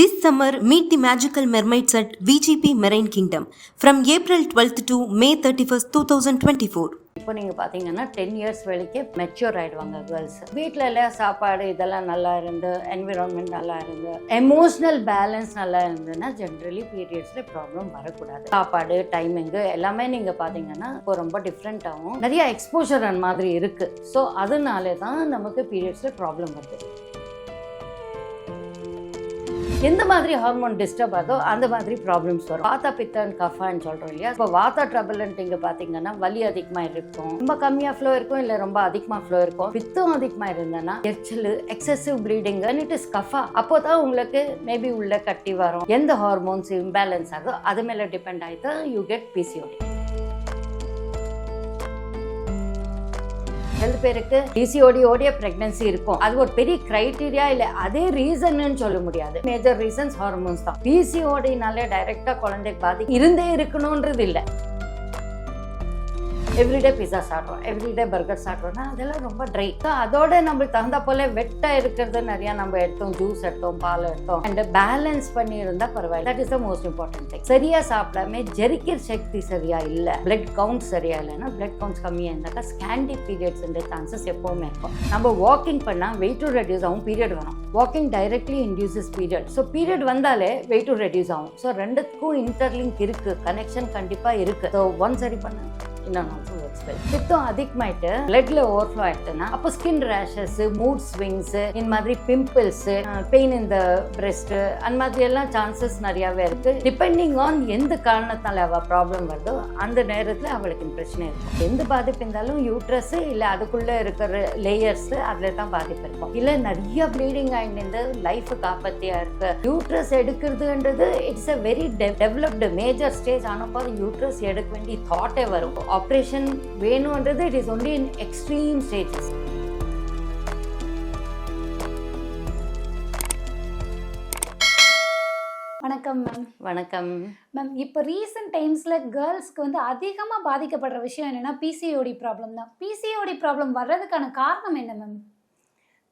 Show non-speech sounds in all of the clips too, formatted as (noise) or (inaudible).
This summer, meet the magical mermaids at VGP Marine Kingdom from April 12th to May 31st, 2024. இப்போ நீங்கள் பார்த்தீங்கன்னா ten years வரைக்கும் mature ஆகிடுவாங்க girls வீட்டில் எல்லாம் சாப்பாடு இதெல்லாம் நல்லா இருந்து என்விரான்மெண்ட் நல்லா இருந்து எமோஷ்னல் பேலன்ஸ் நல்லா இருந்ததுன்னா ஜென்ரலி பீரியட்ஸில் ப்ராப்ளம் வரக்கூடாது. சாப்பாடு டைமிங்கு எல்லாமே நீங்கள் பார்த்தீங்கன்னா இப்போ ரொம்ப டிஃப்ரெண்ட்டாகவும் நிறைய எக்ஸ்போஷர் அந்த மாதிரி இருக்குது ஸோ அதனால தான் நமக்கு பீரியட்ஸில் ப்ராப்ளம் வருது. எந்த மாதிரி ஹார்மோன் டிஸ்டர்ப் ஆகோ அந்த மாதிரி ப்ராப்ளம்ஸ் வரும். வாத்தா பித்தன் கஃபான்னு சொல்கிறோம் இல்லையா? இப்போ வாத்தா ட்ரபிள்ன்ட்டு இங்கே பார்த்தீங்கன்னா வலி அதிகமாக இருக்கும். ரொம்ப கம்மியாக ஃப்ளோ இருக்கும் இல்லை ரொம்ப அதிகமாக ஃப்ளோ இருக்கும். பித்தம் அதிகமாக இருந்ததுன்னா எரிச்சல் excessive bleeding it is kapha அப்போ தான் உங்களுக்கு மேபி உள்ள கட்டி வரும். எந்த ஹார்மோன்ஸ் இம்பேலன்ஸ் ஆகுதோ அது மேலே டிபெண்ட் ஆகி தான் யூ கெட் பிசிஓடி சில பேருக்கு பிசிஓடி ஓடிய பிரெக்னன்சி இருக்கும். அது ஒரு பெரிய கிரைட்டீரியா இல்ல அதே ரீசன்னு சொல்ல முடியாது. மேஜர் ரீசன்ஸ் ஹார்மோன்ஸ் தான். பிசிஓடினாலே டைரக்டா குழந்தைக்கு பாதி இருந்தே இருக்கணும்ன்றது இல்லை. எவ்ரிடே பிஸா சாப்பிட்றோம். எவ்ரிடே பர்கர் சாப்பிட்றோம்னா அதெல்லாம் ரொம்ப ட்ரை ஸோ அதோட நம்மளுக்கு தகுந்த போல வெட்டாக இருக்கிறது நிறையா நம்ம எடுத்தோம். ஜூஸ் எடுத்தோம் பால் எடுத்தோம். அண்ட் பேலன்ஸ் பண்ணி இருந்தால் பரவாயில்ல. That is the most important thing சரியாக சாப்பிடாம ஜெரிக்கிற சக்தி சரியாக இல்லை. பிளட் கவுண்ட் சரியாக இல்லைன்னா பிளட் கவுண்ட்ஸ் கம்மியாக இருந்தாக்கா ஸ்கேண்டி பீரியட்ஸ் சான்சஸ் எப்போவுமே இருக்கும். நம்ம வாக்கிங் பண்ணால் வெயிட் டு ரெடியூஸ் ஆகும் பீரியட் வரும். Walking directly induces period so period வந்தாலே வெயிட் டு ரெடியூஸ் ஆகும். ஸோ ரெண்டுத்துக்கும் இன்டர்லிங்க் இருக்குது கனெக்ஷன் கண்டிப்பாக இருக்குது ஸோ ஒன் சரி பண்ண. இன்னொன்று ஆல்சோ ஒர்க்ஸ் பித்தம் அதிகமாயிட்டு பிளட்ல ஓவர்ஃப்ளோ ஆயிடுச்சுன்னா அப்போ ஸ்கின் ரேஷஸ் மூட் ஸ்விங்ஸ் இந்த மாதிரி பிம்பிள்ஸ் பெயின் இந்த பிரெஸ்ட் அந்த மாதிரி எல்லாம் சான்சஸ் நிறையாவே இருக்கு. டிபெண்டிங் ஆன் எந்த காரணத்தால அவ ப்ராப்ளம் வருதோ அந்த நேரத்தில் அவளுக்கு பிரச்சனை இருக்கும். எந்த பாதிப்பு இருந்தாலும் யூட்ரஸ் இல்லை அதுக்குள்ள இருக்கிற லேயர்ஸ் அதில் தான் பாதிப்பு இருக்கும். இல்லை நிறைய ப்ளீடிங் ஆகிட்டு லைஃப் காப்பாத்தியா இருக்கு. Uterus எடுக்கிறதுன்றது it's a very developed major stage ஆனப்போ uterus எடுக்க வேண்டிய தாட்டே வரும். Operation வேணுன்றது it is only in extreme stages வணக்கம் மேம் வணக்கம். மேம் இப்போ ரீசெண்ட் டைம்ஸில் கேர்ள்ஸ்க்கு வந்து அதிகமாக பாதிக்கப்படுற விஷயம் என்னென்னா பிசிஓடி ப்ராப்ளம் தான். பிசிஓடி ப்ராப்ளம் வர்றதுக்கான காரணம் என்ன மேம்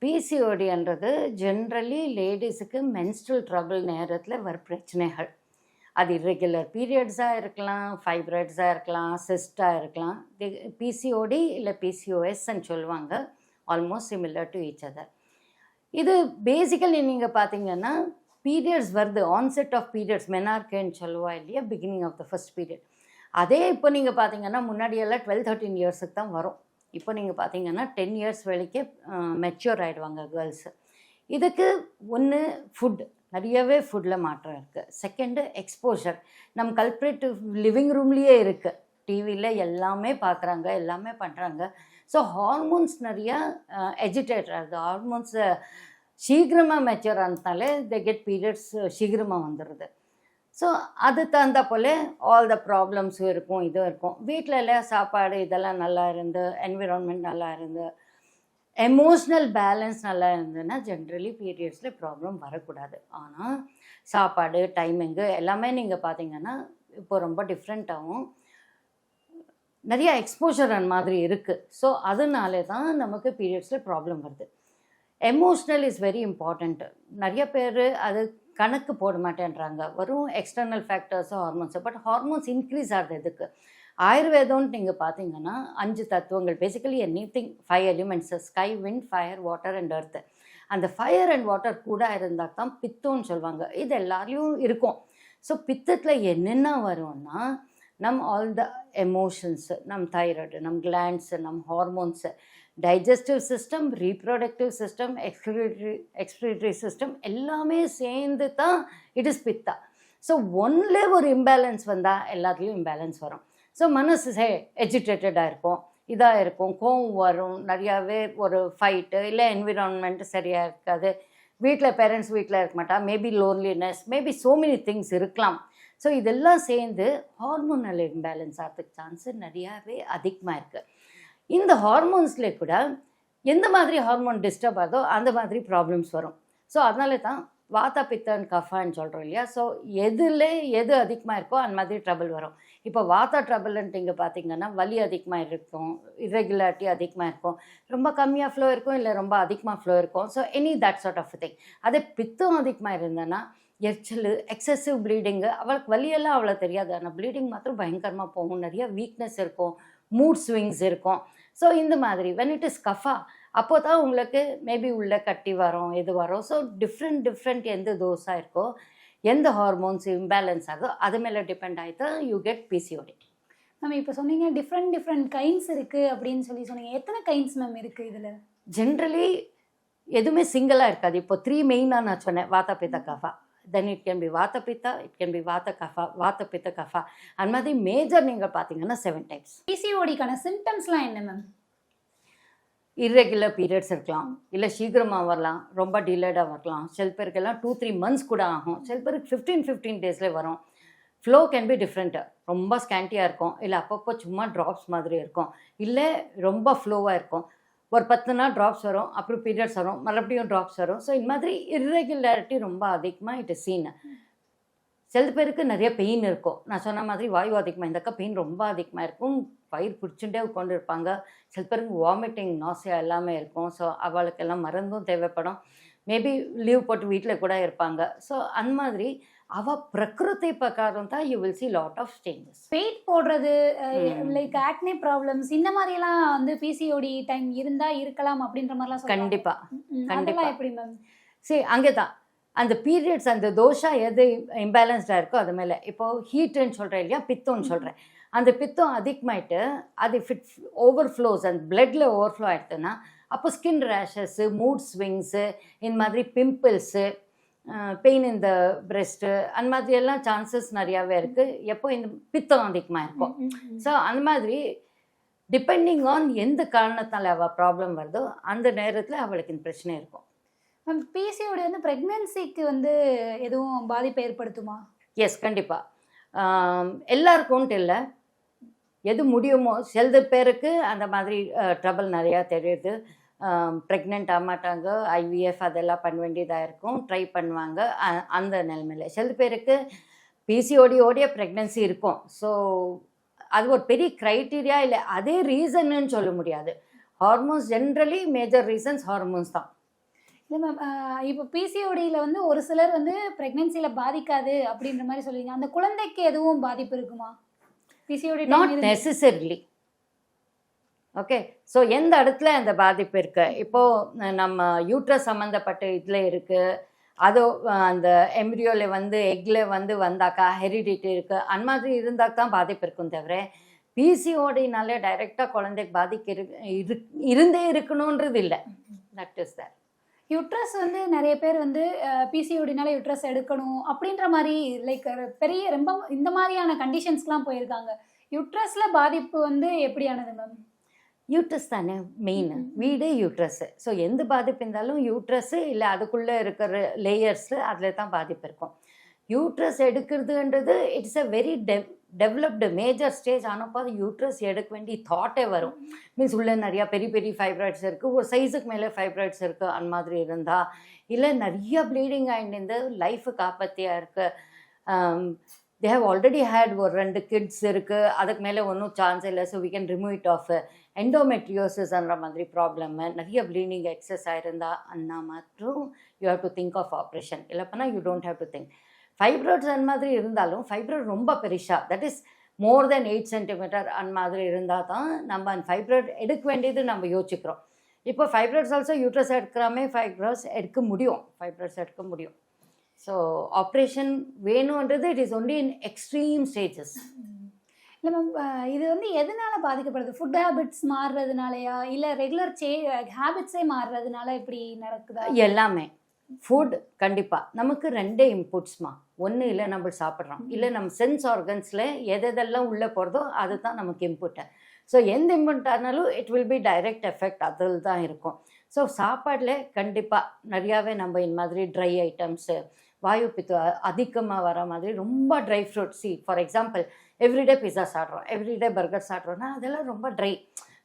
பிசிஓடின்றது ஜென்ரலி லேடிஸுக்கு மென்ஸ்ட்ரல் ட்ரபிள் நேரத்தில் வர பிரச்சனைகள். அது இர்ரெகுலர் பீரியட்ஸாக இருக்கலாம் ஃபைப்ராய்ட்ஸாக இருக்கலாம் சிஸ்டாக இருக்கலாம். பிசிஓடி இல்லை பிசிஓஎஸ்ன்னு சொல்லுவாங்க. Almost similar to each other இது பேசிக்கலி நீங்கள் பார்த்தீங்கன்னா பீரியட்ஸ் வருது. ஆன்செட் ஆஃப் பீரியட்ஸ் மெனார்கேன்னு சொல்லுவா இல்லையா? Beginning of the first period அதே இப்போ நீங்கள் பார்த்தீங்கன்னா முன்னாடியெல்லாம் டுவெல் தேர்ட்டின் இயர்ஸுக்கு தான் வரும். இப்போ நீங்கள் பார்த்தீங்கன்னா டென் இயர்ஸ் வரைக்கும் மெச்சூர் ஆகிடுவாங்க கேர்ள்ஸு இதுக்கு ஒன்று ஃபுட் நிறையவே ஃபுட்டில் மாற்றம் இருக்குது செகண்டு எக்ஸ்போஷர் நம்ம கல்ப்ரேட் லிவிங் ரூம்லேயே இருக்குது டிவியில் எல்லாமே பார்க்குறாங்க எல்லாமே பண்ணுறாங்க ஸோ ஹார்மோன்ஸ் நிறையா எஜிடேட் ஆகுது ஹார்மோன்ஸை சீக்கிரமாக மெச்சூர் ஆனதுனாலே த கெட் பீரியட்ஸ் சீக்கிரமாக வந்துடுது ஸோ அது தகுந்த போல் ஆல் த ப்ராப்ளம்ஸும் இருக்கும் இதுவும் இருக்கும். வீட்டில் எல்லாம் சாப்பாடு இதெல்லாம் நல்லா இருந்து என்விரான்மெண்ட் நல்லா இருந்து எமோஷ்னல் பேலன்ஸ் நல்லா இருந்ததுன்னா ஜென்ரலி பீரியட்ஸில் ப்ராப்ளம் வரக்கூடாது. ஆனால் சாப்பாடு டைமிங்கு எல்லாமே நீங்கள் பார்த்தீங்கன்னா இப்போ ரொம்ப டிஃப்ரெண்ட்டாகவும் நிறையா எக்ஸ்போஷர் அந்த மாதிரி இருக்குது ஸோ அதனால தான் நமக்கு பீரியட்ஸில் ப்ராப்ளம் வருது. எமோஷ்னல் இஸ் வெரி இம்பார்ட்டண்ட் நிறைய பேர் அது கணக்கு போட மாட்டேன்றாங்க. வரும் எக்ஸ்டர்னல் ஃபேக்டர்ஸு ஹார்மோன்ஸோ பட் ஹார்மோன்ஸ் இன்க்ரீஸ் ஆகுது எதுக்கு? ஆயுர்வேதம்னு நீங்கள் பார்த்தீங்கன்னா அஞ்சு தத்துவங்கள். Basically anything five elements sky wind fire water and earth அந்த ஃபயர் அண்ட் வாட்டர் கூட இருந்தால் தான் பித்தம்னு சொல்லுவாங்க. இது எல்லாரையும் இருக்கும். ஸோ பித்தத்தில் என்னென்ன வரும்னா நம் ஆல் த எமோஷன்ஸு நம் தைராய்டு நம் கிளாண்ட்ஸு நம் hormones digestive system reproductive system expiratory expiratory system எல்லாமே சேர்ந்து தான் it is pitta. So only ஒரு இம்பேலன்ஸ் வந்தால் எல்லாத்துலேயும் இம்பேலன்ஸ் வரும். ஸோ மனசு எஜிடேட்டடாக இருக்கும். இதாக இருக்கும். கோவம் வரும். நிறையாவே ஒரு ஃபைட்டு இல்லை என்விரான்மெண்ட்டு சரியாக இருக்காது. வீட்டில் பேரண்ட்ஸ் வீட்டில் இருக்க மாட்டா. Maybe loneliness maybe so many things இருக்கலாம். ஸோ இதெல்லாம் சேர்ந்து ஹார்மோனல் இம்பேலன்ஸ் ஆகிறதுக்கு சான்ஸு நிறையாவே அதிகமாக இருக்குது இந்த ஹார்மோன்ஸ்லேயே கூட எந்த மாதிரி ஹார்மோன் டிஸ்டர்ப் ஆகுதோ அந்த மாதிரி ப்ராப்ளம்ஸ் வரும். ஸோ அதனால தான் வாத்தா பித்தன் கஃபான்னு சொல்கிறோம் இல்லையா? ஸோ எதில் எது அதிகமாக இருக்கோ அந்த மாதிரி ட்ரபிள் வரும். இப்போ வாத்தா ட்ரபிள்ன்ட்டு பார்த்திங்கன்னா பார்த்தீங்கன்னா வலி அதிகமாக இருக்கும் இரெகுலாரிட்டி அதிகமாக இருக்கும் ரொம்ப கம்மியாக ஃப்ளோ இருக்கும் இல்லை ரொம்ப அதிகமாக ஃப்ளோ இருக்கும். So any that sort of thing அதே பித்தம் அதிகமாக இருந்தேன்னா எரிச்சல் எக்ஸசிவ் ப்ளீடிங்கு அவளுக்கு வலியெல்லாம் அவ்வளோ தெரியாது. ஆனால் ப்ளீடிங் மாத்திரம் பயங்கரமாக போகும். நிறைய வீக்னஸ் இருக்கும் மூட் ஸ்விங்ஸ் இருக்கும். ஸோ இந்த மாதிரி வென் இட் இஸ் கஃபா அப்போ தான் உங்களுக்கு மேபி உள்ள கட்டி வரும் இது வரும். ஸோ டிஃப்ரெண்ட் டிஃப்ரெண்ட் எந்த தோஸாக இருக்கோ எந்த ஹார்மோன்ஸ் இம்பேலன்ஸ் ஆகுதோ அது மேலே டிபெண்ட் ஆகிட்டு யூ கெட் பிசிஓடி மேம் இப்போ சொன்னீங்க டிஃப்ரெண்ட் டிஃப்ரெண்ட் கைண்ட்ஸ் இருக்கு அப்படின்னு சொல்லி சொன்னீங்க. எத்தனை கைண்ட்ஸ் மேம் இருக்கு இதுல? ஜென்ரலி எதுவுமே சிங்கிளாக இருக்காது. இப்போ த்ரீ மெயினாக நான் சொன்னேன். Vata pitta kapha. Then it can be vata pitta it can be vata kapha vata pitta kapha. அந்த மாதிரி மேஜர் நீங்கள் பார்த்தீங்கன்னா செவன் டைப்ஸ் பிசிஓடிக்கான சிம்டம்ஸ்லாம் என்ன மேம் இர்ரெகுலர் பீரியட்ஸ் இருக்கலாம். இல்லை சீக்கிரமாக வரலாம். ரொம்ப டிலேடாக வரலாம். சில பேருக்கெல்லாம் டூ த்ரீ மந்த்ஸ் கூட ஆகும். சில பேருக்கு ஃபிஃப்டீன் ஃபிஃப்டீன் டேஸ்லேயே வரும். ஃப்ளோ கேன் பி டிஃப்ரெண்ட்டு ரொம்ப ஸ்கேண்டியாக இருக்கும். இல்லை அப்பப்போ சும்மா ட்ராப்ஸ் மாதிரி இருக்கும். இல்லை ரொம்ப ஃப்ளோவாக இருக்கும். ஒரு பத்து நாள் ட்ராப்ஸ் வரும். அப்புறம் பீரியட்ஸ் வரும். மறுபடியும் ட்ராப்ஸ் வரும். ஸோ இந்த மாதிரி இர்ரெகுலாரிட்டி ரொம்ப அதிகமாக இட் சீன் சில பேருக்கு நிறைய பெயின் இருக்கும். நான் சொன்ன மாதிரி வாயு அதிகமாக இருந்தாக்கா பெயின் ரொம்ப அதிகமாக இருக்கும். வயிறு பிடிச்சுட்டே உட்காந்து இருப்பாங்க. சில பேருக்கு வாமிட்டிங் நாசியா எல்லாமே இருக்கும். ஸோ அவளுக்கெல்லாம் மருந்தும் தேவைப்படும். மேபி லீவ் போட்டு வீட்டில் கூட இருப்பாங்க. ஸோ அந்த மாதிரி அவ பிரகிருதி பிரகாரம் தான் you will see lot of changes weight போடுறது. லைக் ஆக்னே ப்ராப்ளம்ஸ் இந்த மாதிரி எல்லாம் வந்து பிசிஓடி டைம் இருந்தா இருக்கலாம் அப்படின்ற மாதிரிலாம் கண்டிப்பா. அதெல்லாம் எப்படி மேம் சரி அங்கே தான் அந்த பீரியட்ஸ் அந்த தோஷா எது இம்பேலன்ஸ்டாக இருக்கோ அது மேலே. இப்போ ஹீட்டுன்னு சொல்கிறேன் இல்லையா? பித்தம்னு சொல்கிறேன் அந்த பித்தம் அதிகமாயிட்டு அது ஃபிட் ஓவர் ஃப்ளோஸ் அந்த பிளட்டில் ஓவர்ஃப்ளோ ஆயிடுதுன்னா அப்போ ஸ்கின் ரேஷஸ்ஸு மூட் ஸ்விங்ஸு இந்த மாதிரி பிம்பிள்ஸு பெயின் இந்த பிரெஸ்ட்டு அந்த மாதிரி எல்லாம் சான்சஸ் நிறையாவே இருக்குது எப்போ இந்த பித்தம் அதிகமாக இருக்கும் ஸோ அந்த மாதிரி டிபெண்டிங் ஆன் எந்த காரணத்தால் அவள் ப்ராப்ளம் வருதோ அந்த நேரத்தில் அவளுக்கு இந்த பிரச்சனை இருக்கும். மேம் பிசிஓடி வந்து ப்ரெக்னென்சிக்கு வந்து எதுவும் பாதிப்பை ஏற்படுத்துமா? எஸ் கண்டிப்பாக எல்லாருக்கும்ட்டு இல்லை. எது முடியுமோ சில பேருக்கு அந்த மாதிரி ட்ரபிள் நிறையா தெரியுது. ப்ரெக்னென்ட் ஆக மாட்டாங்க ஐவிஎஃப் அதெல்லாம் பண்ண வேண்டியதாக இருக்கும் ட்ரை பண்ணுவாங்க அ- அந்த நிலைமையில். சில பேருக்கு பிசிஓடியோடைய ப்ரெக்னென்சி இருக்கும். ஸோ அது ஒரு பெரிய க்ரைட்டீரியா இல்லை. அதே ரீசன்னு சொல்ல முடியாது. Hormones generally major reasons hormones தான். இல்லை மேம் இப்போ பிசிஓடியில் வந்து ஒரு சிலர் வந்து ப்ரெக்னென்சியில் பாதிக்காது அப்படின்ற மாதிரி சொல்லுவீங்க அந்த குழந்தைக்கு எதுவும் பாதிப்பு இருக்குமா? PCOD not necessarily okay so எந்த இடத்துல அந்த பாதிப்பு இருக்கு? இப்போ அஹ், நம்ம யூட்ரஸ் சம்மந்தப்பட்ட இதில் இருக்கு. அதோ அந்த எம்ப்ரியோவில் வந்து எக்ல வந்து வந்தாக்கா ஹெரிடிட்டி இருக்கு. அந்த மாதிரி இருந்தால் தான் பாதிப்பு இருக்கும் தவிர பிசிஓடினாலே டைரெக்டாக குழந்தைக்கு பாதிக்க இரு- இருந்தே இருக்கணுன்றது இல்லை. தட் இஸ் தட் யுட்ரஸ் வந்து நிறைய பேர் வந்து பிசிஓடினால யுட்ரஸ் எடுக்கணும் அப்படின்ற மாதிரி லைக் பெரிய ரொம்ப இந்த மாதிரியான கண்டிஷன்ஸ்க்குலாம் போயிருக்காங்க. யுட்ரஸ்ல பாதிப்பு வந்து எப்படியானது மேம் யூட்ரஸ் தானே மெயின் வீடே யூட்ரஸ்ஸு ஸோ எந்த பாதிப்பு இருந்தாலும் யூட்ரஸ்ஸு இல்லை அதுக்குள்ளே இருக்கிற லேயர்ஸு அதில் தான் பாதிப்பு இருக்கும். Uterus எடுக்கிறதுன்றது it's a very dev developed major stage ஆனப்போ அது யூட்ரஸ் எடுக்க வேண்டிய தாட்டே வரும். மீன்ஸ் உள்ளே நிறையா பெரிய பெரிய ஃபைப்ராய்ட்ஸ் இருக்குது ஒரு சைஸுக்கு மேலே ஃபைப்ராய்ட்ஸ் இருக்குது அந்த மாதிரி இருந்தால் இல்லை நிறைய ப்ளீடிங் ஆகிட்டு லைஃபு காப்பாற்றியாக இருக்குது தே ஹவ் ஆல்ரெடி ஹேட் ஒரு ரெண்டு கிட்ஸ் இருக்குது அதுக்கு மேலே ஒன்றும் சான்ஸ் இல்லை. So we can remove it off எண்டோமெட்ரியோசிஸ்ன்ற மாதிரி ப்ராப்ளம் நிறைய ப்ளீடிங் எக்ஸஸ் ஆயிருந்தா அண்ணா மற்றும் you have to think of operation இல்லைப்பனா you don't have to think fibroids அந்த மாதிரி இருந்தாலும் ஃபைப்ராய்ட் ரொம்ப பெருசா that is more then eight centimeter அந்த மாதிரி இருந்தால் தான் நம்ம அந்த ஃபைப்ராய்ட் எடுக்க வேண்டியது நம்ம யோசிக்கிறோம். இப்போ ஃபைப்ராய்ட்ஸ் ஆல்சோ யூட்ரஸ் எடுக்கிறாமே ஃபைப்ராய்ட்ஸ் எடுக்க முடியும். ஃபைப்ராய்ட்ஸ் எடுக்க முடியும். So operation வேணுன்றது it is only in extreme stages இல்லை மேம் இது வந்து எதனால பாதிக்கப்படுது? ஃபுட் ஹேபிட்ஸ் மாறுறதுனாலயா? இல்லை ரெகுலர் சே ஹேபிட்ஸே மாறுறதுனால இப்படி நடக்குதா? எல்லாமே. ஃபுட் கண்டிப்பாக நமக்கு ரெண்டே இன்புட்ஸ்மா ஒன்று இல்லை நம்ம சாப்பிட்றோம். இல்லை நம்ம சென்ஸ் ஆர்கன்ஸில் எதெல்லாம் உள்ளே போகிறதோ அதுதான் நமக்கு இன்புட்டு ஸோ எந்த இன்புட் ஆனாலும் it will be direct effect அதில் தான் இருக்கும். ஸோ சாப்பாடில் கண்டிப்பாக நிறையாவே நம்ம இந்த மாதிரி ட்ரை ஐட்டம்ஸு வாயு பித்தம் அதிகமாக வர மாதிரி ரொம்ப dry fruit see for example everyday pizza சாப்பிட்றோம் எவ்ரிடே பர்கர் சாப்பிட்றோம்னா அதெல்லாம் ரொம்ப ட்ரை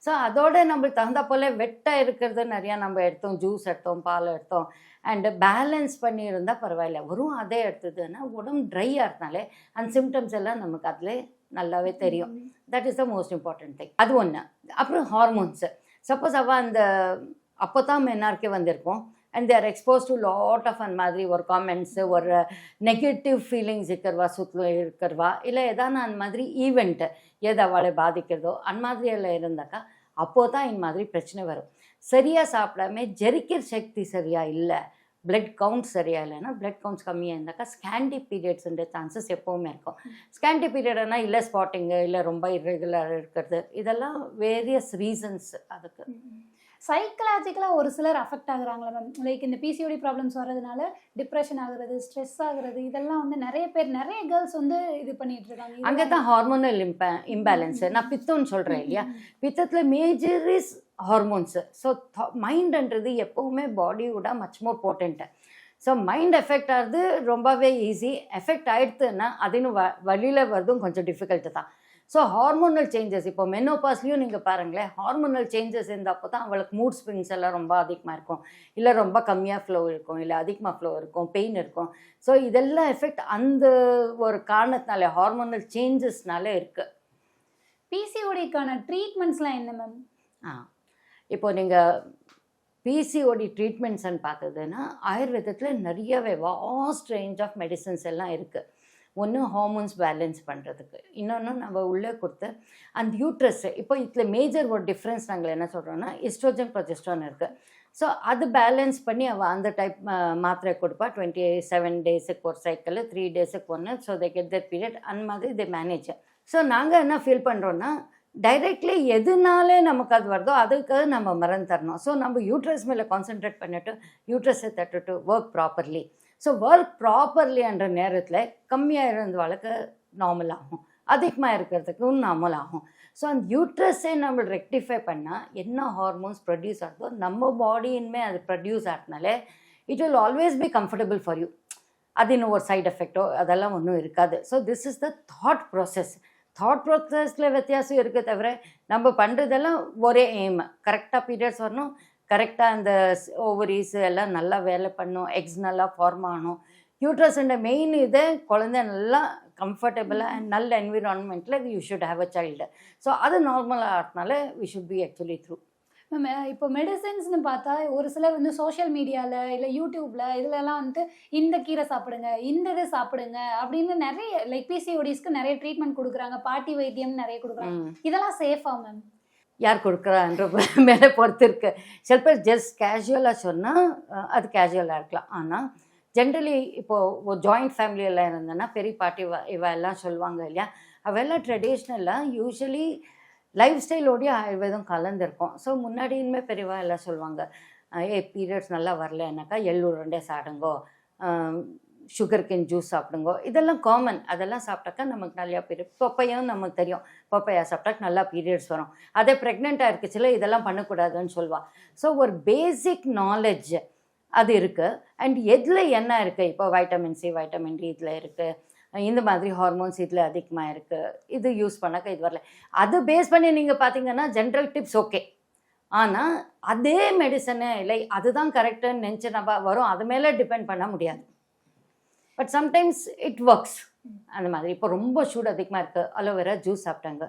ஸோ அதோட நம்மளுக்கு தகுந்த போல் வெட்டாக இருக்கிறது நிறையா நம்ம எடுத்தோம் ஜூஸ் எடுத்தோம் பால் எடுத்தோம். அண்டு பேலன்ஸ் பண்ணியிருந்தால் பரவாயில்ல. வெறும் அதே எடுத்ததுன்னா உடம்பு ட்ரையாக இருந்தாலே அந்த சிம்டம்ஸ் எல்லாம் நமக்கு அதில் நல்லாவே தெரியும். That is the most important thing அது ஒன்று அப்புறம் ஹார்மோன்ஸு சப்போஸ் அவள் அந்த அப்போ தான் மென்னார்க்கே வந்திருக்கும் and they're expose to lot of அந்த மாதிரி ஒரு காமெண்ட்ஸு ஒரு நெகட்டிவ் ஃபீலிங்ஸ் இருக்கிறவா சுற்றிலும் இருக்கிறவா இல்லை எதான அந்த மாதிரி ஈவெண்ட்டு எது அவளை பாதிக்கிறதோ அந்த மாதிரி எல்லாம் இருந்தாக்கா அப்போ தான் இந்த மாதிரி பிரச்சனை வரும். சரியாக சாப்பிடாம ஜெரிக்கிற சக்தி சரியாக இல்லை பிளட் கவுண்ட் சரியாக இல்லைன்னா பிளட் கவுண்ட்ஸ் கம்மியாக இருந்தாக்கா ஸ்கேண்டி பீரியட்ஸுன்ற சான்சஸ் எப்போவுமே இருக்கும். ஸ்கேண்டி பீரியட்னா இல்லை ஸ்பாட்டிங்கு இல்லை ரொம்ப இரெகுலர் இருக்கிறது. இதெல்லாம் வேரியஸ் ரீசன்ஸ் அதுக்கு. சைக்கலாஜிக்கலாக ஒரு சிலர் அஃபெக்ட் ஆகுறாங்களா மேம் லைக் இந்த பிசிஓடி ப்ராப்ளம்ஸ் வர்றதுனால டிப்ரெஷன் ஆகுறது ஸ்ட்ரெஸ் ஆகுறது இதெல்லாம் வந்து நிறைய பேர் நிறைய கேர்ள்ஸ் வந்து இது பண்ணிட்டு இருக்காங்க. அங்கே தான் ஹார்மோனல் இம்ப இம்பேலன்ஸு நான் பித்தம்னு சொல்கிறேன் இல்லையா? பித்தத்தில் மேஜர் இஸ் ஹார்மோன்ஸு ஸோ மைண்டுன்றது எப்போவுமே பாடியோட much more important so mind effect ஆகுது ரொம்பவே ஈஸி எஃபெக்ட் ஆயிடுத்துன்னா அதுன்னு வ வழியில் வரதும் கொஞ்சம் டிஃபிகல்ட்டு தான். ஸோ ஹார்மோனல் சேஞ்சஸ் இப்போ மெனோபாஸ்லேயும் நீங்கள் பாருங்களேன் ஹார்மோனல் சேஞ்சஸ் இருந்தப்போ தான் அவளுக்கு மூட் ஸ்விங்ஸ் எல்லாம் ரொம்ப அதிகமாக இருக்கும். இல்லை ரொம்ப கம்மியாக ஃப்ளோ இருக்கும் இல்லை அதிகமாக ஃப்ளோ இருக்கும் பெயின் இருக்கும். ஸோ இதெல்லாம் எஃபெக்ட் அந்த ஒரு காரணத்தினால ஹார்மோனல் சேஞ்சஸ்னால இருக்குது பிசிஓடிக்கான ட்ரீட்மெண்ட்ஸ்லாம் என்ன மேம் ஆ இப்போ நீங்கள் பிசிஓடி ட்ரீட்மெண்ட்ஸ்ன்னு பார்த்ததுன்னா ஆயுர்வேதத்தில் நிறையவே வாஸ்ட் ரேஞ்ச் ஆஃப் மெடிசன்ஸ் எல்லாம் இருக்குது ஒன்று ஹார்மோன்ஸ் பேலன்ஸ் பண்ணுறதுக்கு இன்னொன்று நம்ம உள்ளே கொடுத்து அந்த யூட்ரஸ் இப்போ இதில் மேஜர் ஒரு டிஃப்ரென்ஸ் நாங்கள் என்ன சொல்கிறோன்னா இஸ்ட்ரோஜன் ப்ரொஜெஸ்ட்ரான் இருக்குது ஸோ அது பேலன்ஸ் பண்ணி அவள் அந்த டைப் மாத்திரை கொடுப்பா. டுவெண்ட்டி செவன் டேஸுக்கு ஒரு சைக்கிள் த்ரீ டேஸுக்கு ஒன்று so they get that period அந்த மாதிரி தே மேனேஜ் ஸோ நாங்கள் என்ன ஃபீல் பண்ணுறோன்னா டைரெக்ட்லி எதுனாலே நமக்கு அது வருதோ அதுக்கு நம்ம மறந்து தரணும் ஸோ நம்ம யூட்ரஸ் மேலே கான்சென்ட்ரேட் பண்ணிட்டு யூட்ரஸை தட்டுட்டு ஒர்க் ப்ராப்பர்லி ஸோ ஒர்க் ப்ராப்பர்லின்ற நேரத்தில் கம்மியாக இருந்த வழக்கு நார்மல் ஆகும். அதிகமாக இருக்கிறதுக்கும் நார்மல் ஆகும். ஸோ அந்த யூட்ரஸை நம்ம ரெக்டிஃபை பண்ணால் என்ன ஹார்மோன்ஸ் ப்ரொடியூஸ் ஆகுதோ நம்ம பாடியின்மே அது ப்ரொடியூஸ் ஆகினாலே it will always be comfortable for you அது இன்னும் ஒரு சைட் எஃபெக்டோ அதெல்லாம் ஒன்றும் இருக்காது. So this is the thought process thought ப்ராசஸில் வித்தியாசம் இருக்க தவிர நம்ம பண்ணுறதெல்லாம் ஒரே எய்ம் கரெக்டாக பீரியட்ஸ் வரணும். கரெக்டாக அந்த ஓவரிஸ் எல்லாம் நல்லா வேலை பண்ணும் எக்ஸ் நல்லா ஃபார்ம் ஆகணும். யூட்ரஸோட மெயின் இது குழந்தை நல்லா கம்ஃபர்டபுளாக அண்ட் நல்ல என்விரான்மெண்ட்டில் you should have a child so அது நார்மலாக ஆகிறதுனால we should be actually through ma'am இப்போ மெடிசன்ஸ்னு பார்த்தா ஒரு சிலர் வந்து சோஷியல் மீடியாவில் இல்லை யூடியூப்ல இதுலலாம் வந்துட்டு இந்த கீரை சாப்பிடுங்க இந்த இது சாப்பிடுங்க அப்படின்னு நிறைய லைக் பிசிஓடிஸ்க்கு நிறைய ட்ரீட்மெண்ட் கொடுக்குறாங்க பாட்டி வைத்தியம் நிறைய கொடுக்குறாங்க. இதெல்லாம் சேஃபா மேம்? யார் கொடுக்குறான்ற (laughs) மேலே பொறுத்து இருக்கு சில பேர் ஜஸ்ட் கேஷுவலாக சொன்னால் அது கேஷுவலாக இருக்கலாம். ஆனால் ஜென்ரலி இப்போது ஒரு ஜாயிண்ட் ஃபேமிலி எல்லாம் இருந்தேன்னா பெரிய பாட்டி இவ இவ எல்லாம் சொல்லுவாங்க இல்லையா? அவெல்லாம் ட்ரெடிஷ்னலாக யூஸ்வலி லைஃப் ஸ்டைலோடய ஆயுர்வேதம் கலந்துருக்கும். ஸோ முன்னாடியுமே பெரியவா எல்லாம் சொல்லுவாங்க ஏ பீரியட்ஸ் நல்லா வரலன்னாக்கா எள்ளூர் ரெண்டே சாடுங்கோ. சுகர் கேன் ஜூஸ் சாப்பிடுங்க. இதெல்லாம் காமன் அதெல்லாம் சாப்பிட்டாக்கா நமக்கு நிறையா பீரியட் பப்பையும் நமக்கு தெரியும். பப்பையா சாப்பிட்டா நல்லா பீரியட்ஸ் வரும். அதே ப்ரெக்னெண்ட்டாக இருக்குச்சுல இதெல்லாம் பண்ணக்கூடாதுன்னு சொல்லுவாள் ஸோ ஒரு பேசிக் நாலேஜ் அது இருக்குது அண்ட் எதில் என்ன இருக்குது இப்போ வைட்டமின் சி வைட்டமின் டி இதில் இருக்குது இந்த மாதிரி ஹார்மோன்ஸ் இதில் அதிகமாக இருக்குது இது யூஸ் பண்ணாக்கா இது வரல. அது பேஸ் பண்ணி நீங்கள் பார்த்தீங்கன்னா ஜென்ரல் டிப்ஸ் ஓகே ஆனால் அதே மெடிசனே இல்லை. அதுதான் கரெக்டுன்னு நினச்சி நம்ம வரும். அது மேலே டிபெண்ட் பண்ண முடியாது. பட் சம்டைம்ஸ் இட் ஒர்க்ஸ் அந்த மாதிரி. இப்போ ரொம்ப சூடு அதிகமாக இருக்குது அலோவேரா ஜூஸ் சாப்பிட்டாங்க.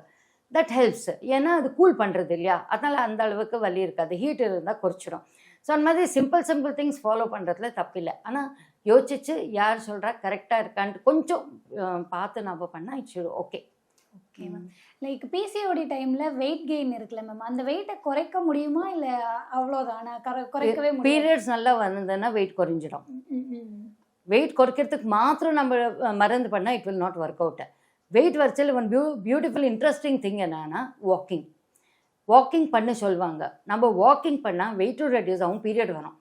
தட் ஹெல்ப்ஸ் ஏன்னா அது கூல் பண்ணுறது இல்லையா? அதனால் அந்த அளவுக்கு வலி இருக்காது. ஹீட் இருந்தால் குறைச்சிடும் ஸோ அந்த மாதிரி சிம்பிள் சிம்பிள் திங்ஸ் ஃபாலோ பண்ணுறதுல தப்பில்லை. ஆனால் யோசிச்சு யார் சொல்கிறா கரெக்டாக இருக்கான்ட்டு கொஞ்சம் பார்த்து நம்ம பண்ணால் it's okay okay ma'am like PCOD டைம்ல வெயிட் கெயின் இருக்குல்ல மேம் அந்த வெயிட்டை குறைக்க முடியுமா? இல்ல அவ்வளோதானா குறைக்கவே பீரியட்ஸ் நல்லா வந்ததுன்னா வெயிட் குறைஞ்சிடும். வெயிட் குறைக்கிறதுக்கு மாத்திரம் நம்ம மருந்து பண்ணால் it will not work out weight வரைச்சல் one beau beautiful interesting thing என்னன்னா வாக்கிங் வாக்கிங் பண்ண சொல்லுவாங்க நம்ம வாக்கிங் பண்ணால் வெயிட்டும் ரெடியூஸ் ஆகும் பீரியட் வரும்.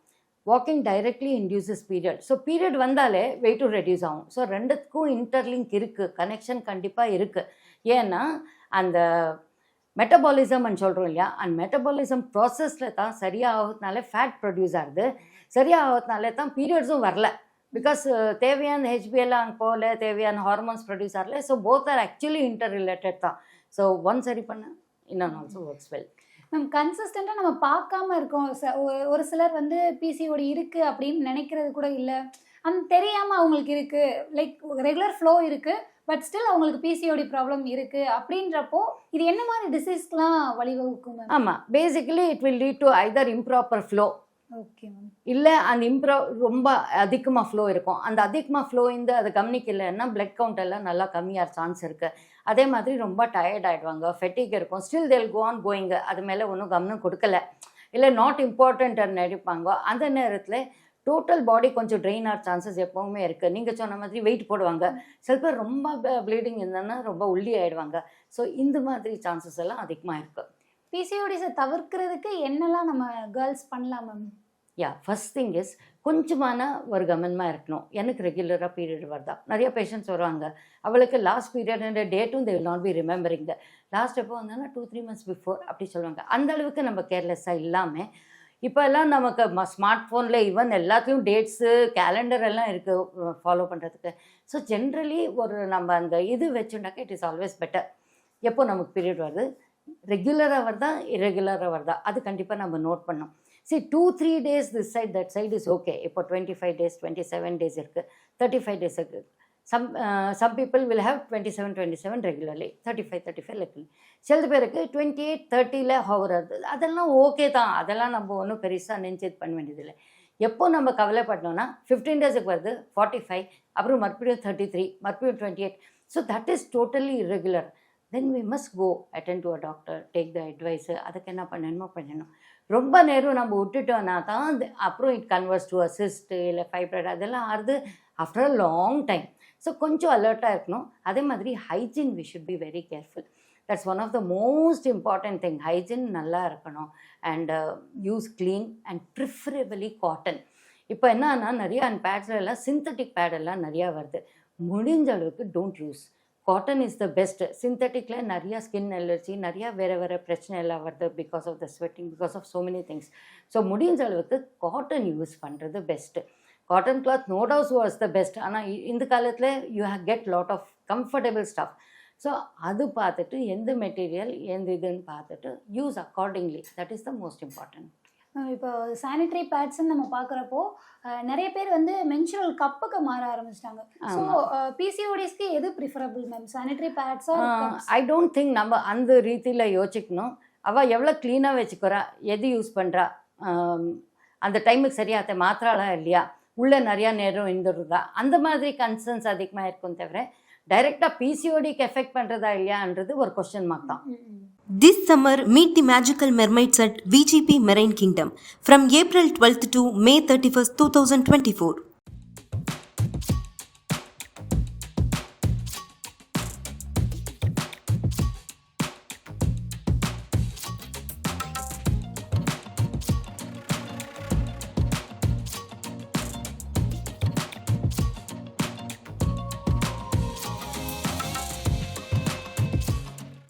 Walking directly induces period so period வந்தாலே வெயிட்டும் ரெடியூஸ் ஆகும். ஸோ ரெண்டுத்துக்கும் இன்டர்லிங்க் இருக்குது கனெக்ஷன் கண்டிப்பாக இருக்குது ஏன்னா அந்த மெட்டபாலிசம்னு சொல்கிறோம் இல்லையா? அந்த மெட்டபாலிசம் ப்ராசஸில் தான் சரியாகிறதுனால ஃபேட் ப்ரொடியூஸ் ஆகுது. சரியாகிறதுனால தான் பீரியட்ஸும் வரல. பிகாஸ் தேவையான ஹெச்பிஎல்லாம் அங்கே போகல தேவையான ஹார்மோன்ஸ் ப்ரொடியூஸ் ஆகல. So both are actually interrelated தான். ஸோ ஒன் சரி பண்ண இன்னொன்று ஆல்சோ ஒர்க்ஸ் வெல் மேம் கன்சிஸ்டண்டாக நம்ம பார்க்காம இருக்கோம். ஒரு சிலர் வந்து பிசிஓடி இருக்கு அப்படின்னு நினைக்கிறது கூட இல்லை. அந்த தெரியாம அவங்களுக்கு இருக்கு. லைக் ரெகுலர் ஃப்ளோ இருக்கு பட் ஸ்டில் அவங்களுக்கு பிசிஓடி ப்ராப்ளம் இருக்கு. அப்படின்றப்போ இது என்ன மாதிரி டிசீஸ்க்குலாம் வழிவகுக்கும் மேம் ஆமாம் basically it will lead to either improper flow இல்லை அந்த இம்ப்ரூவ் ரொம்ப அதிகமாக ஃப்ளோ இருக்கும். அந்த அதிகமாக ஃப்ளோ இந்த அதை கவனிக்கலைன்னா பிளட் கவுண்ட் எல்லாம் நல்லா கம்மியாக சான்ஸ் இருக்குது அதே மாதிரி ரொம்ப டயர்ட் ஆகிடுவாங்க ஃபெட்டிக் இருக்கும். ஸ்டில் தேல் கோ ஆன் கோயிங்க அது மேலே ஒன்றும் கவனம் கொடுக்கல. இல்லை நாட் இம்பார்ட்டன்ட் நினைப்பாங்க. அந்த நேரத்தில் டோட்டல் பாடி கொஞ்சம் ட்ரெயின் ஆகிற சான்சஸ் எப்போவுமே இருக்குது நீங்கள் சொன்ன மாதிரி வெயிட் போடுவாங்க. சில பேர் ரொம்ப ப்ளீடிங் இருந்ததுன்னா ரொம்ப உள்ளி ஆகிடுவாங்க ஸோ இந்த மாதிரி சான்சஸ் எல்லாம் அதிகமாக இருக்குது பிசிஓடிஸை தவிர்க்கிறதுக்கு என்னெல்லாம் நம்ம கேர்ள்ஸ் பண்ணலாம் ma'am yeah first thing is கொஞ்சமான ஒரு கவனமாக இருக்கணும். எனக்கு ரெகுலராக பீரியட் வருதா? நிறைய பேஷண்ட்ஸ் வருவாங்க. அவளுக்கு last period டேட்டும் they will not be remembering the last எப்போ வந்தாங்கன்னா டூ த்ரீ மந்த்ஸ் பிஃபோர் அப்படி சொல்லுவாங்க. அந்த அளவுக்கு நம்ம கேர்லெஸ்ஸாக இல்லாமல் இப்போ எல்லாம் நமக்கு ஸ்மார்ட் ஃபோனில் ஈவன் எல்லாத்தையும் டேட்ஸு கேலண்டர் எல்லாம் இருக்குது ஃபாலோ பண்ணுறதுக்கு ஸோ ஜென்ரலி ஒரு நம்ம அந்த இது வச்சுட்டாக்க இட் இஸ் ஆல்வேஸ் பெட்டர் எப்போ நமக்கு பீரியட் வருது? ரெகுலராக வருதா? இரெகுலராக வருதா? அது கண்டிப்பாக நம்ம நோட் பண்ணோம் see two three days this side that side is okay இப்போ twenty five days twenty seven days இருக்குது தேர்ட்டி ஃபைவ் டேஸ் இருக்குது some some people will have twenty seven twenty seven regularly thirty five thirty five regular சில பேருக்கு twenty eight தேர்ட்டியில் hour ஆகுது. அதெல்லாம் okay தான். அதெல்லாம் நம்ம ஒன்றும் பெருசாக நினச்சி இது பண்ண வேண்டியதில்லை. எப்போ நம்ம கவலைப்பட்டோம்னா ஃபிஃப்டீன் டேஸுக்கு வருது ஃபார்ட்டி ஃபைவ் அப்புறம் மறுபடியும் தேர்ட்டி த்ரீ மறுபடியும் twenty eight so that is totally irregular then we must go attend to a doctor take the advice அதுக்கு என்ன பண்ணணுமோ பண்ணணும். ரொம்ப நேரம் நம்ம விட்டுட்டோம்னா தான் அப்புறம் it converts to a cyst இல்லை ஃபைப்ராய்டு அதெல்லாம் ஆறுது after a long time so கொஞ்சம் அலர்ட்டாக இருக்கணும். அதே மாதிரி hygiene we should be very careful that's one of the most important thing hygiene நல்லா இருக்கணும். And use clean and preferably cotton இப்போ என்னன்னா நிறையா அந்த பேட்ஸ்ல எல்லாம் சிந்தட்டிக் பேடெல்லாம் நிறையா வருது. முடிஞ்ச அளவுக்கு don't use cotton is the best சிந்தட்டிக்கில் நிறையா ஸ்கின் அலர்ஜி நிறையா வேறு வேறு பிரச்சனை எல்லாம் வருது because of the sweating because of so many things so முடிஞ்ச அளவுக்கு காட்டன் யூஸ் பண்ணுறது best cotton cloth no doubt was the best ஆனால் இந்த காலத்தில் you have get lot of comfortable stuff so அது பார்த்துட்டு எந்த மெட்டீரியல் எந்த இதுன்னு பார்த்துட்டு use accordingly that is the most important இப்போ சானிட்டரி பேட்ஸ்ன்னு நம்ம பார்க்குறப்போ நிறைய பேர் வந்து மென்சுரல் கப்புக்கு மாற ஆரம்பிச்சிட்டாங்க. ஸோ பிசிஓடிஸ்க்கு எது ப்ரிஃபரபிள் மேம் சானிட்டரி பேட்ஸா ஐ டோன்ட் திங்க் நம்ம அந்த ரீதியில் யோசிக்கணும். அவள் எவ்வளோ க்ளீனாக வச்சுக்கிறா? எது யூஸ் பண்ணுறா அந்த டைமுக்கு சரியாக அதை மாத்திராளா இல்லையா? உள்ளே நிறையா நேரம் இருந்துருதா அந்த மாதிரி கன்சர்ன்ஸ் அதிகமாக இருக்கும் தவிர டைரெக்டாக பிசிஓடிக்கு எஃபெக்ட் பண்ணுறதா இல்லையான்றது ஒரு கொஸ்டின் மார்க் தான் This summer, meet the magical mermaids at VGP Marine Kingdom from April 12th to May 31st, 2024.